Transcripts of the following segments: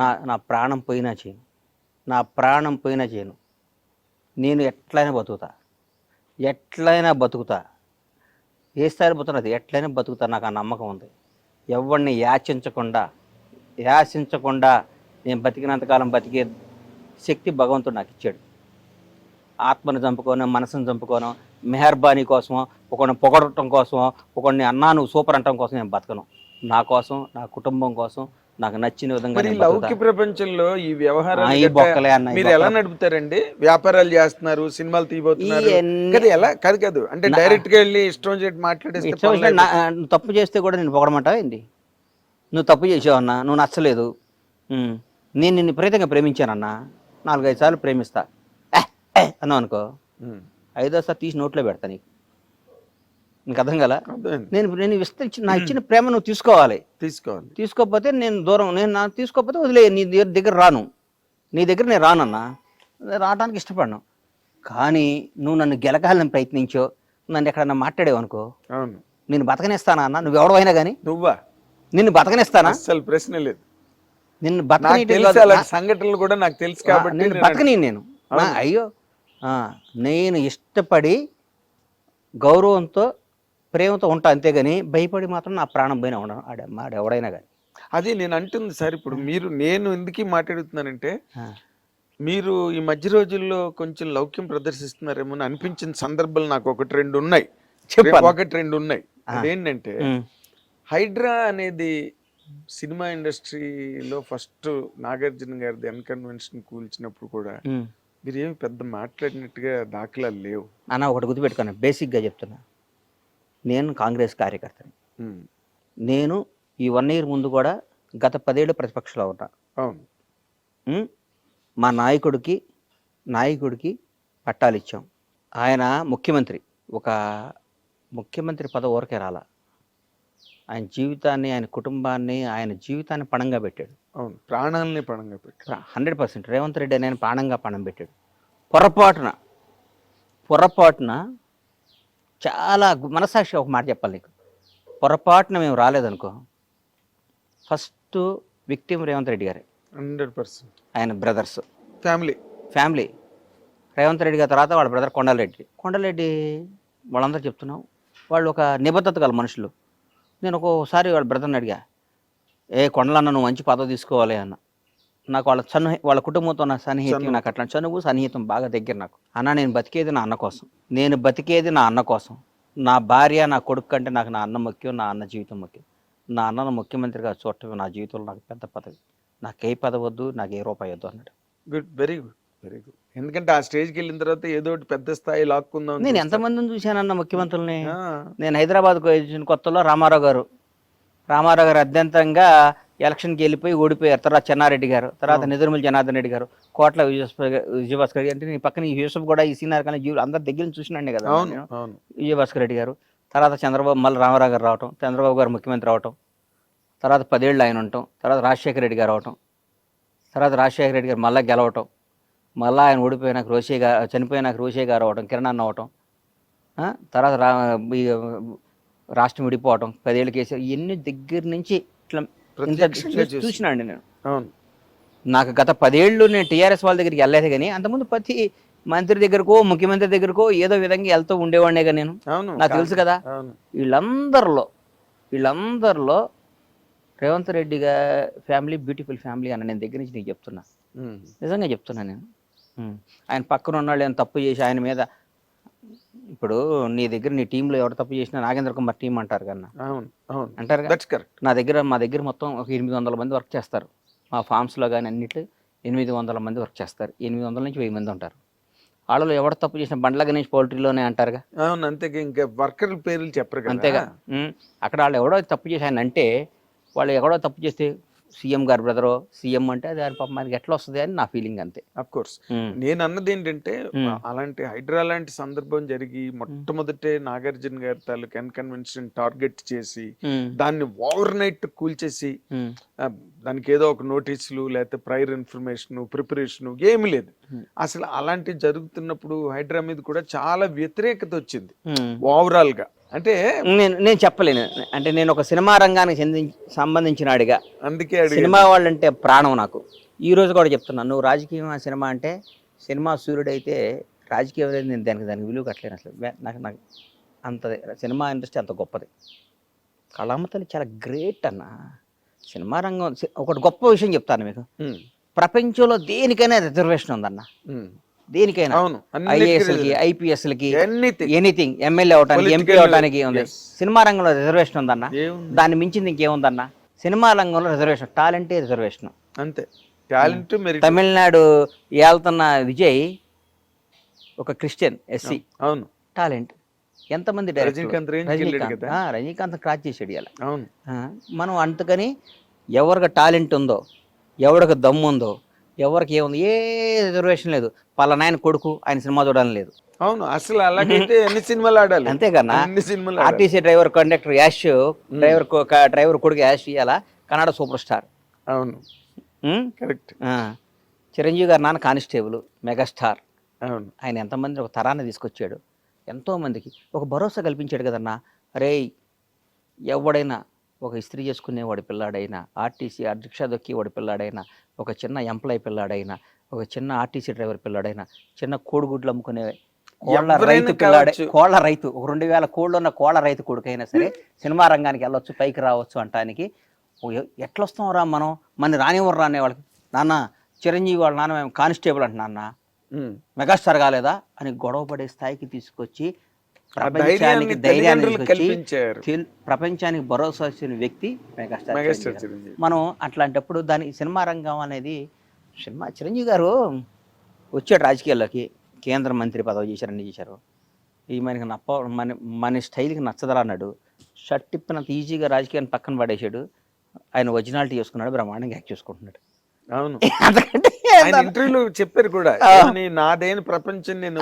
నా నా ప్రాణం పోయినా చేయను. నా ప్రాణం పోయినా చేయను. నేను ఎట్లయినా బతుకుతా. ఎట్లయినా బతుకుతా. ఏ స్థాయిలో పోతున్నది ఎట్లయినా బతుకుతా నాకు ఆ నమ్మకం ఉంది. ఎవరిని యాచించకుండా యాచించకుండా నేను బతికినంతకాలం బతికే శక్తి భగవంతుడు నాకు ఇచ్చాడు. ఆత్మను చంపుకోను మనసును చంపుకోను మెహర్బానీ కోసమో ఒకడిని పొగడటం కోసమో ఒకడిని అన్నా నువ్వు సూపర్ అంటం కోసం నేను బతకను. నా కోసం నా కుటుంబం కోసం నాకు నచ్చిన విధంగా. లౌకిక ప్రపంచంలో ఈ ఈ మీరు ఎలా. నడుపుతారండి? వ్యాపారాలు చేస్తున్నారు సినిమాలు తీయబోతున్నారు. ఎలా? కాదు కాదు. అంటే డైరెక్ట్గా వెళ్ళి ఇష్టం చేసి మాట్లాడేస్తే తప్పు చేస్తే కూడా నేను పొగడమంటావా ఏంటి నువ్వు తప్పు చేసావన్నా నువ్వు నచ్చలేదు. నేను నిన్ను విపరీతంగా ప్రేమించానన్నా నాలుగైదు సార్లు ప్రేమిస్తా. అన్నావు అనుకో. ఐదోసారి తీసి నోట్లో పెడతా నీకు. నీకు అర్థం కదా. నేను నేను ఇస్తే నా ఇచ్చిన ప్రేమ నువ్వు తీసుకోవాలి. తీసుకోవాలి. తీసుకోకపోతే నేను దూరం నేను నా తీసుకోకపోతే వదిలే నీ దగ్గర దగ్గర రాను. నీ దగ్గర నేను రానన్నా నేను రావడానికి ఇష్టపడను. కానీ నువ్వు నన్ను గెలకాలని ప్రయత్నించో నన్ను ఎక్కడన్నా మాట్లాడేవు అనుకో అవును. నేను బతకనిస్తానా అన్న? నువ్వు ఎవడవైనా కానీ నువ్వా? నిన్ను బతకనిస్తానా? అస్సలు ప్రశ్న లేదు. నిన్ను. అలాంటి సంఘటనలు కూడా నాకు తెలుసు కాబట్టి నేను బతకని నేను. అయ్యో ఆ, నేను ఇష్టపడి గౌరవంతో ప్రేమతో ఉంటా అంతేగాని భయపడి మాత్రం నా ప్రాణం పోయినా ఉండను ఆడ ఎవడైనా కానీ అదే నేను అంటుంది సార్ ఇప్పుడు మీరు నేను ఎందుకు మాట్లాడుతున్నానంటే మీరు ఈ మధ్య రోజుల్లో కొంచెం లౌక్యం ప్రదర్శిస్తున్నారేమో అని అనిపించిన సందర్భాలు నాకు ఒకటి రెండు ఉన్నాయి. ఒకటి రెండు ఉన్నాయి. అదేంటంటే హైడ్రా అనేది సినిమా ఇండస్ట్రీలో ఫస్ట్ నాగార్జున గారిది అన్కన్వెన్షన్ కూల్చినప్పుడు కూడా మీరు ఏమి పెద్ద మాట్లాడినట్టుగా దాఖలాలు లేవు. అన్న ఒకటి గుర్తుపెట్టుకున్నా బేసిక్గా చెప్తున్నా. నేను కాంగ్రెస్ కార్యకర్తని. నేను ఈ వన్ ఇయర్ ముందు కూడా గత పదేళ్ళు ప్రతిపక్షంలో ఉన్నా? మా నాయకుడికి నాయకుడికి పట్టాలు ఇచ్చాం. ఆయన ముఖ్యమంత్రి. ఒక ముఖ్యమంత్రి పదవి ఊరకే రాల. ఆయన జీవితాన్ని ఆయన కుటుంబాన్ని ఆయన జీవితాన్ని పణంగా పెట్టాడు. అవును. ప్రాణాలని పణంగా పెట్టి హండ్రెడ్ పర్సెంట్. రేవంత్ రెడ్డి నేను ప్రాణంగా పణం పెట్టాడు. పొరపాటున పొరపాటున చాలా మనసాక్షి ఒక మాట చెప్పాలి నీకు. పొరపాటున మేము రాలేదనుకో ఫస్ట్ విక్టిమ్ రేవంత్ రెడ్డి గారే. Hundred percent. ఆయన brothers. Family. Family. Revanth Reddy గారి తర్వాత వాళ్ళ బ్రదర్ కొండలరెడ్డి కొండలరెడ్డి వాళ్ళందరూ చెప్తున్నాం వాళ్ళు ఒక నిబద్ధత గల మనుషులు. నేను ఒక్కోసారి వాళ్ళ బ్రదర్ని అడిగా ఏ కొండలన్న నువ్వు మంచి పదవి తీసుకోవాలి అన్న. నాకు వాళ్ళ సన్ను వాళ్ళ కుటుంబంతో నా సన్నిహితం. నాకు అట్లా చనువు సన్నిహితం బాగా దగ్గర నాకు. అన్న నేను బతికేది నా అన్న కోసం. నేను బతికేది నా అన్న కోసం. నా భార్య నా కొడుకు కంటే నాకు నా అన్న ముఖ్యం నా అన్న జీవితం ముఖ్యం. నా అన్నను ముఖ్యమంత్రిగా చూడటం నా జీవితంలో నాకు పెద్ద పదవి. నాకు ఏ పదవి వద్దు నాకు ఏ రూపాయి వద్దు అన్నాడు. Good very good very good. ఎందుకంటే ఆ స్టేజ్కి వెళ్ళిన తర్వాత ఏదో ఒకటి పెద్ద స్థాయి లాక్కుందాం నేను. ఎంతమందిని చూశానన్న ముఖ్యమంత్రుల్ని? నేను హైదరాబాద్కు వచ్చిన కొత్తలో రామారావు గారు. రామారావు గారు అత్యంతంగా ఎలక్షన్కి వెళ్ళిపోయి ఓడిపోయారు తర్వాత చెన్నారెడ్డి గారు తర్వాత. నిదురుమల జనార్దన్ రెడ్డి గారు కోట్ల విజయభాస్కర్ విజయభాస్కర్ అంటే నీ పక్కన ఈ యూసఫ్ కూడా ఈ సీనియర్ కానీ జీవులు అందరి దగ్గర నుంచి చూసినండి కదా నేను. విజయభాస్కర్ రెడ్డి గారు తర్వాత చంద్రబాబు మళ్ళీ రామారావు గారు రావటం చంద్రబాబు గారు ముఖ్యమంత్రి అవటం తర్వాత పదేళ్ళు ఆయన ఉండటం తర్వాత రాజశేఖర రెడ్డి గారు అవటం తర్వాత రాజశేఖర రెడ్డి గారు మళ్ళీ గెలవటం మళ్ళీ ఆయన ఓడిపోయినాక రోషే గారు చనిపోయినాక రోషే గారు అవటం కిరణ్ అన్న అవటం తర్వాత రా రాష్ట్రం విడిపోవటం పదేళ్ళు కేసు ఇవన్నీ దగ్గర నుంచి ఇట్లా చూసినా అండి నేను. నాకు గత పదేళ్ళు నేను టీఆర్ఎస్ వాళ్ళ దగ్గరికి వెళ్ళలేదు కానీ అంతకుముందు ప్రతి మంత్రి దగ్గరకో ముఖ్యమంత్రి దగ్గరకో ఏదో విధంగా వెళ్తూ ఉండేవాడినే కదా నేను. నాకు తెలుసు కదా. వీళ్ళందరిలో వీళ్ళందరిలో Revanth Reddy family beautiful family అని నేను దగ్గర నుంచి నీకు చెప్తున్నా. నిజంగా చెప్తున్నా నేను. ఆయన పక్కన ఉన్న వాళ్ళు ఏమైనా తప్పు చేసి ఆయన మీద ఇప్పుడు నీ దగ్గర నీ టీంలో ఎవరు తప్పు చేసినా నాగేంద్ర కుమార్ టీం అంటారు కన్నా. అవును అవును. అంటారు కదా? దట్స్ కరెక్ట్ నా దగ్గర మా దగ్గర మొత్తం ఒక ఎనిమిది వందల మంది వర్క్ చేస్తారు. మా ఫామ్స్లో కానీ అన్నిట్లో ఎనిమిది వందల మంది వర్క్ చేస్తారు. ఎనిమిది వందల నుంచి వెయ్యి మంది ఉంటారు. వాళ్ళలో ఎవరు తప్పు చేసిన బండ్ల గణేష్ పౌల్ట్రీలోనే అంటారుగా? అవును అంతే ఇంకా వర్కర్ పేర్లు చెప్పరు అంతేగా. అక్కడ వాళ్ళు ఎవడో తప్పు అంటే వాళ్ళు ఎవడో తప్పు చేస్తే సీఎం గారు బ్రదరో సీఎం అంటే అది ఆయన పాపం మనకి ఎట్లా వస్తుంది అని నా ఫీలింగ్ అంతే అఫ్ కోర్స్. నేను అన్నది ఏంటంటే. అలాంటి హైడ్రా లాంటి సందర్భం జరిగి మొట్టమొదటే నాగార్జున గారి తాలూకు కన్వెన్షన్ టార్గెట్ చేసి. దాన్ని ఓవర్ నైట్ కూల్చేసి దానికి ఏదో ఒక నోటీసులు లేకపోతే ప్రైర్ ఇన్ఫర్మేషన్ ప్రిపరేషన్ ఏమి లేదు. అసలు అలాంటివి జరుగుతున్నప్పుడు హైడ్రా మీద కూడా చాలా వ్యతిరేకత వచ్చింది. ఓవరాల్గా అంటే నేను నేను చెప్పలేను. అంటే నేను ఒక సినిమా రంగానికి చెంది సంబంధించిన అడిగా అందుకే సినిమా వాళ్ళంటే ప్రాణం నాకు. ఈ రోజు కూడా చెప్తున్నాను నువ్వు రాజకీయం సినిమా? అంటే సినిమా సూర్యుడైతే రాజకీయం అనేది నేను దానికి దానికి విలువ కట్టలేను అసలు. నాకు నాకు అంత సినిమా ఇండస్ట్రీ అంత గొప్పది. కళామ తల్లి చాలా గ్రేట్ అన్న. సినిమా రంగం ఒకటి గొప్ప విషయం చెప్తాను మీకు. ప్రపంచంలో దేనికైనా రిజర్వేషన్ ఉందన్న. దేనికైనా. అవును. ఐఏఎస్లకి ఐపీఎస్లకి ఎనీథింగ్. ఎమ్మెల్యే అవడానికి ఎంపీ అవడానికి ఉంది. సినిమా రంగంలో రిజర్వేషన్ ఉందన్న. దాన్ని మించింది ఇంకేముందన్న? సినిమా రంగంలో రిజర్వేషన్ టాలెంటే రిజర్వేషన్. అంతే. టాలెంట్ తమిళనాడు ఏళ్తున్న విజయ్ ఒక క్రిస్టియన్ ఎస్సీ. అవును. టాలెంట్. ఎంతమంది? రజనీకాంత్ రజనీకాంత్. క్రాచ్ చేసాడు ఇలా మనం అందుకని ఎవరికి టాలెంట్ ఉందో ఎవరికి దమ్ము ఉందో ఎవరికి ఏముంది ఏ రిజర్వేషన్ లేదు. పలానా ఆయన కొడుకు ఆయన సినిమా చూడాలని లేదు. అవును అసలు అలాగైతే ఎన్ని సినిమాలు ఆడాలి? అంతేకన్నా అన్ని సినిమాలు. RTC driver conductor Yash driver driver కొడుకు యాష్ ఇవాళ కన్నడ సూపర్ స్టార్. అవును? కరెక్ట్. ఆ. చిరంజీవి గారు నాన్న కానిస్టేబుల్ మెగాస్టార్. అవును. ఆయన ఎంతమంది ఒక తరాన్ని తీసుకొచ్చాడు. ఎంతోమందికి ఒక భరోసా కల్పించాడు కదన్నా రే ఎవడైనా ఒక ఇస్త్రీ చేసుకునేవాడి పిల్లాడైనా ఆర్టీసీ రిక్షా దొక్కేవాడి పిల్లాడైనా ఒక చిన్న ఎంప్లాయ్ పిల్లాడైనా ఒక చిన్న ఆర్టీసీ డ్రైవర్ పిల్లాడైనా చిన్న కోడిగుడ్లు అమ్ముకునే కోళ్ళ రైతు పిల్లాడే. కోళ్ళ రైతు ఒక రెండు వేల కోళ్ళు ఉన్న కోళ్ళ రైతు కొడుకైనా సరే సినిమా రంగానికి వెళ్ళొచ్చు పైకి రావచ్చు అంటానికి ఓ ఎ- ఎట్లా వస్తాం రా మనం మన రానివ్వరు రానే వాళ్ళకి నాన్న చిరంజీవి వాళ్ళ నాన్న మేము కానిస్టేబుల్ అంట నాన్న ఉమ్. మెగాస్టార్ కాలేదా అని గొడవ పడే స్థాయికి తీసుకొచ్చి ప్రపంచానికి ధైర్యాన్ని ప్రపంచానికి భరోసా ఇచ్చిన వ్యక్తి మెగాస్టార్ మనం అట్లాంటప్పుడు దాని సినిమా రంగం అనేది సినిమా చిరంజీవి గారు వచ్చాడు రాజకీయాల్లోకి కేంద్ర మంత్రి పదవి చేశారు అన్ని చేశారు. ఈ మనకి నప్ప మన మన స్టైల్కి నచ్చదరా అన్నాడు. షర్ట్ తిప్పినంత ఈజీగా రాజకీయాన్ని పక్కన పడేసాడు ఆయన ఒరిజినాలిటీ చేసుకున్నాడు బ్రహ్మాండంగా యాక్ట్ చేసుకుంటున్నాడు. అవును. ఇంటర్వ్యూలో చెప్పారు కూడా నాదేని ప్రపంచం నేను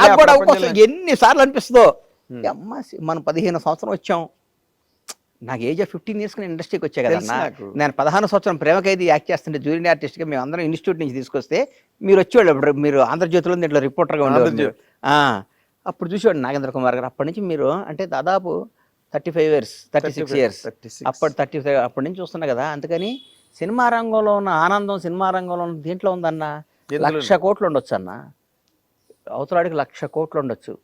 నాకు కూడా అవకాశం ఎన్ని సార్లు అనిపిస్తుందో. అమ్మ మనం పదిహేను సంవత్సరం వచ్చాం. నాకు ఏజ్ ఆఫ్ ఫిఫ్టీన్ ఇయర్స్ ఇండస్ట్రీకి వచ్చా కదన్నా నాకు. నేను పదహారు సంవత్సరం ప్రేమ ఖైదీ యాక్ట్ చేస్తుంటే జూనియర్ ఆర్టిస్ట్గా మేము అందరం ఇన్స్టిట్యూట్ నుంచి తీసుకొస్తే మీరు వచ్చేవాళ్ళు అప్పుడు మీరు ఆంధ్రజ్యోతిలో దీంట్లో రిపోర్టర్గా ఉండేవాళ్ళు అప్పుడు చూసేవాడు నాగేంద్ర కుమార్ గారు. అప్పటి నుంచి మీరు అంటే దాదాపు thirty five years thirty six. 35, years 36. అప్పటి థర్టీ ఫైవ్ అప్పటి నుంచి చూస్తున్నా కదా అందుకని సినిమా రంగంలో ఉన్న ఆనందం సినిమా రంగంలో ఉన్న దీంట్లో ఉందన్న? లక్ష కోట్లు ఉండొచ్చు అన్న. అవతలాడికి లక్ష కోట్లు ఉండొచ్చు.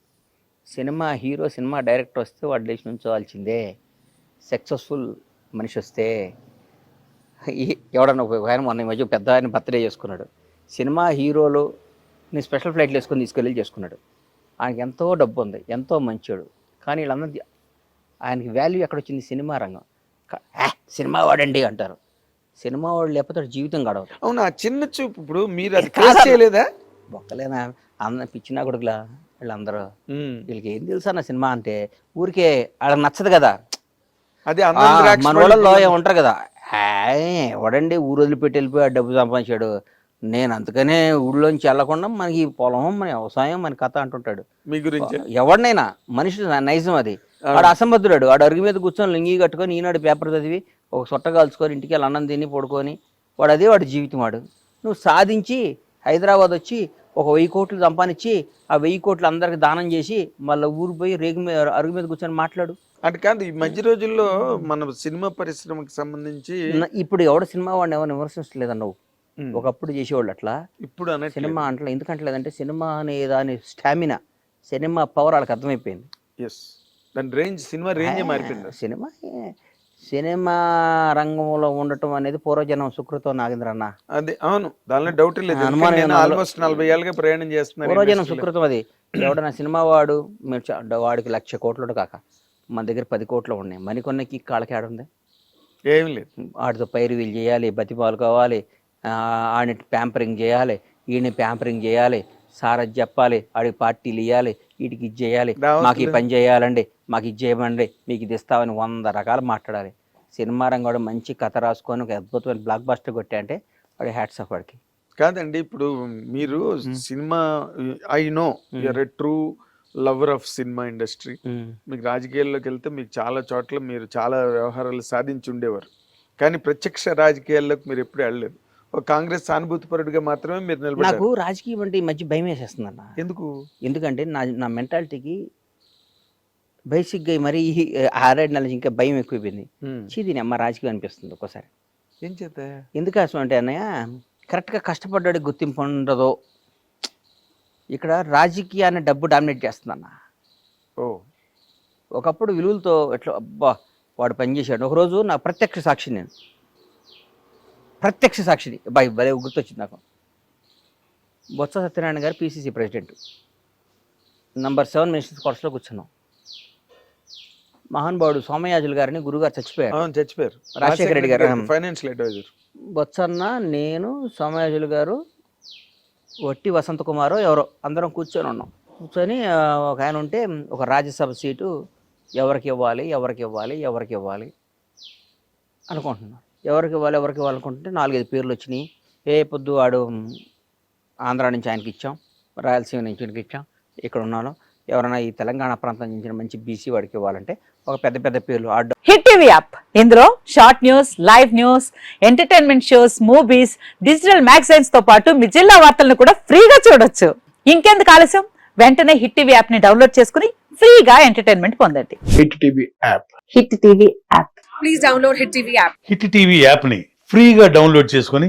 సినిమా హీరో సినిమా డైరెక్టర్ వస్తే వాడు లేచి నుంచోవాల్సిందే సక్సెస్ఫుల్ మనిషి వస్తే. ఎవడన్నా ఒక ఆయన మొన్న మధ్య పెద్ద ఆయన బర్త్డే చేసుకున్నాడు. సినిమా హీరోలు నీ స్పెషల్ ఫ్లైట్లు వేసుకొని తీసుకెళ్ళి చేసుకున్నాడు. ఆయనకి ఎంతో డబ్బు ఉంది ఎంతో మంచోడు. కానీ వీళ్ళందరూ ఆయనకి వాల్యూ ఎక్కడ వచ్చింది సినిమా రంగం. క- "ఆ, సినిమా వాడండి అంటారు. సినిమా వాడు లేకపోతే జీవితం గడవదు. అవును? ఆ చిన్న చూపు ఇప్పుడు మీరు అది. క్రాస్ చేయలేదా? బొక్కలేనా అన్న పిచ్చినా కొడుకులా? వీళ్ళందరూ. వీళ్ళకి ఏం తెలుసు అన్న సినిమా అంటే? ఊరికే వాళ్ళకి నచ్చదు కదా. అదే మన వాళ్ళలో ఉంటారు కదా. ఎవడండి ఊరు వదిలిపెట్టి వెళ్ళిపోయి ఆ డబ్బు సంపాదించాడు. నేను అందుకనే ఊళ్ళోంచి వెళ్ళకుండా మనకి పొలం మన వ్యవసాయం మన కథ అంటుంటాడు. మీ గురించి? ఎవడినైనా మనిషి న- నైజం అది. వాడు అసంబద్ధుడు. వాడు అరుగు మీద కూర్చొని లింగి కట్టుకొని ఈనాడు పేపర్ చదివి ఒక సొట్ట కాల్చుకొని ఇంటికి వెళ్ళి అన్నం తిని పడుకొని వాడు అదే వాడి జీవితం వాడు. నువ్వు సాధించి హైదరాబాద్ వచ్చి ఒక వెయ్యి కోట్లు సంపాదించి ఆ వెయ్యి కోట్లు అందరికి దానం చేసి మళ్ళీ ఊరు పోయి రేగు మీద అరుగు మీద కూర్చొని మాట్లాడు. అంటే కాదు ఈ మధ్య రోజుల్లో మన సినిమా పరిశ్రమకి సంబంధించి ఇప్పుడు ఎవడ సినిమా వాడిని ఎవరు విమర్శించలేదన్న నువ్వు. ఒకప్పుడు చేసేవాళ్ళు అట్లా. ఇప్పుడు అనే సినిమా అంటే ఎందుకంటలేదంటే సినిమా అనే దాని స్టామినా సినిమా పవర్ వాళ్ళకి అర్థమైపోయింది. ఎస్ దాని రేంజ్ సినిమా రేంజ్ మారిపోయింది. సినిమా సినిమా రంగంలో ఉండటం అనేది పూర్వజనం సుకృతం నాగేంద్ర అన్న. అదే అవును. దానిలో డౌట్ లేదు. ఆల్మోస్ట్ నలభై ఏళ్ళుగా ప్రయాణం చేస్తున్నాను పూర్వజనం. సుకృతం అది. ఎవడన్నా సినిమా వాడు వాడికి లక్ష కోట్లు కాక మన దగ్గర పది కోట్లు ఉన్నాయి. మణికొన్నకి కాళ్ళకి ఆడుంది ఏం లేదు. వాడితో పైరు వీళ్ళు చేయాలి బతిమాలుకోవాలి ఆ, ఆడిని ప్యాంపరింగ్ చేయాలి ఈయన ప్యాంపరింగ్ చేయాలి సార్ అది చెప్పాలి ఆడికి పార్టీలు ఇవ్వాలి వీటికి ఇది చేయాలి. మాకు ఈ పని చేయాలండి మాకు ఇది చేయమండి మీకు ఇది ఇస్తామని వంద రకాలు మాట్లాడాలి సినిమా రంగంలో మంచి కథ రాసుకొని ఒక అద్భుతమైన బ్లాక్ బస్టర్ కొట్టా అంటే వాడి హ్యాట్స్ ఆఫ్ వాడికి. కాదండి ఇప్పుడు మీరు cinema I know you're a true lover of cinema industry మీకు రాజకీయాల్లోకి వెళ్తే మీకు చాలా చోట్ల మీరు చాలా వ్యవహారాలు సాధించి ఉండేవారు కానీ ప్రత్యక్ష రాజకీయాల్లోకి మీరు ఎప్పుడు వెళ్ళలేదు. ఒక కాంగ్రెస్ సానుభూతిపరుడిగా మాత్రమే మీరు నాకు రాజకీయం అంటే ఈ మధ్య భయం వేసేస్తుంది అన్న ఎందుకు? ఎందుకంటే నా నా మెంటాలిటీకి బేసిక్గా మరీ ఈ ఆరేడు నెలల ఇంకా భయం ఎక్కువైపోయింది. చీదీని అమ్మ రాజకీయం అనిపిస్తుంది ఒక్కోసారి. ఏం చేత ఎందుకోసం అంటే అన్నయ్య కరెక్ట్గా కష్టపడ్డాడు గుర్తింపు ఉండదో. ఇక్కడ రాజకీయాన్ని డబ్బు డామినేట్ చేస్తుందన్న. ఓ. ఒకప్పుడు విలువలతో ఎట్లా అబ్బా వాడు పనిచేశాడు ఒకరోజు నా ప్రత్యక్ష సాక్షి నేను. ప్రత్యక్ష సాక్షిని. బాయ్ భలే గుర్తొచ్చింది నాకు. Botsa Satyanarayana garu PCC president. Number seven ministers కోర్సులో కూర్చున్నాం. మహానుభావుడు సోమయాజులు గారిని గురుగారు చచ్చిపోయారు. అవును చచ్చిపోయారు. రాజశేఖర రెడ్డి గారు. ఫైనాన్షియల్ అడ్వైజర్ బొత్సన్న నేను సోమయాజులు గారు వట్టి వసంత కుమారు ఎవరో అందరం కూర్చొని ఉన్నాం. కూర్చొని ఒక ఆయన ఉంటే ఒక రాజ్యసభ సీటు ఎవరికి ఇవ్వాలి ఎవరికి ఇవ్వాలి ఎవరికి ఇవ్వాలి అనుకుంటున్నాను ఎవరికి ఇవ్వాలి ఎవరికి ఇవ్వాలి అనుకుంటుంటే నాలుగైదు పేర్లు వచ్చినాయి. ఏ పొద్దు వాడు ఆంధ్ర నుంచి ఆయనకి ఇచ్చాం రాయలసీమ నుంచి ఇచ్చాం ఇక్కడ ఉన్నాను. ఎవరైనా ఈ తెలంగాణ ప్రాంతం నుంచి మంచి బీసీ వాడికి ఇవ్వాలంటే ఒక పెద్ద పెద్ద పేర్లు ఆడ హిట్ టీవీ యాప్ ఇందులో short news live news entertainment shows movies digital మ్యాగజైన్స్తో పాటు మీ జిల్లా వార్తలను కూడా ఫ్రీగా చూడొచ్చు. ఇంకెందుకు ఆలస్యం? వెంటనే హిట్ టీవీ యాప్ని డౌన్లోడ్ చేసుకుని ఫ్రీగా ఎంటర్టైన్మెంట్ పొందండి. Hit TV app hit TV app please download Hit TV app. Hit TV యాప్ని ఫ్రీగా డౌన్లోడ్ చేసుకొని